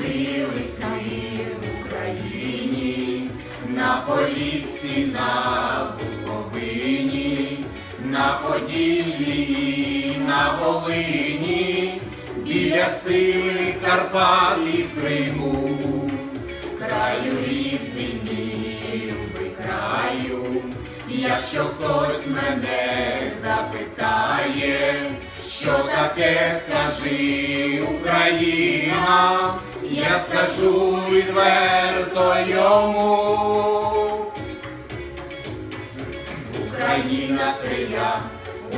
Народились ми в Україні, на полісі, на Буковині, на Поділлі, на Волині, біля сили Карпат і Криму, краю рідний мій, любий краю, якщо хтось мене запитає, що таке скажи Україна я скажу відверто йому. Україна це я,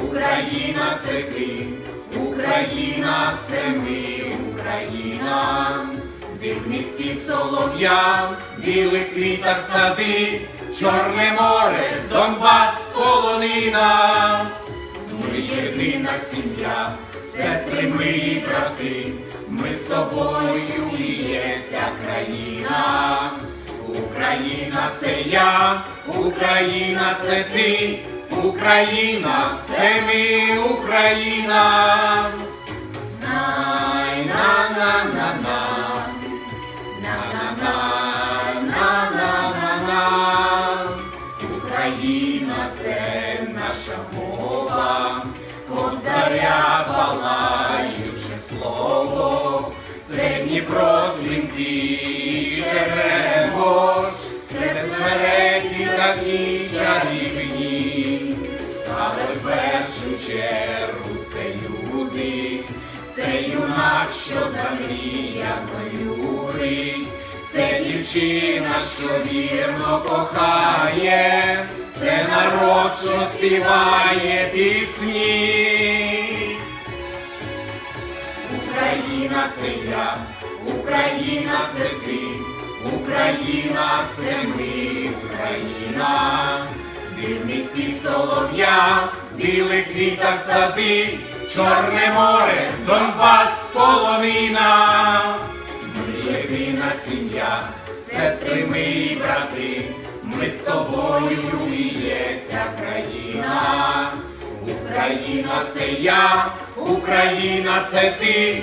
Україна це ти, Україна це ми, Україна, дивний спів солов'я, білих квітах сади, Чорне море, Донбас, полонина. Ми єдина сім'я, сестри ми і брати, ми з тобою і є ця країна. Україна це я, Україна це ти, Україна це ми, Україна. Най на на на на на Дніпро дзвінки черемош, це смереки такі чарівні, але в першу чергу це люди, це юнак, що замріяно любить, це дівчина, що вірно кохає, це народ, що співає пісні. Україна це я, Україна це ти, Україна це ми, Україна, дивний спів солов'я, білих квітах сади, Чорне море, Донбас, полонина. Ми єдина сім'я, сестри ми і брати, ми з тобою ця країна. Україна це я, Україна це ти,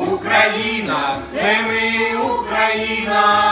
Україна це ми, Україна.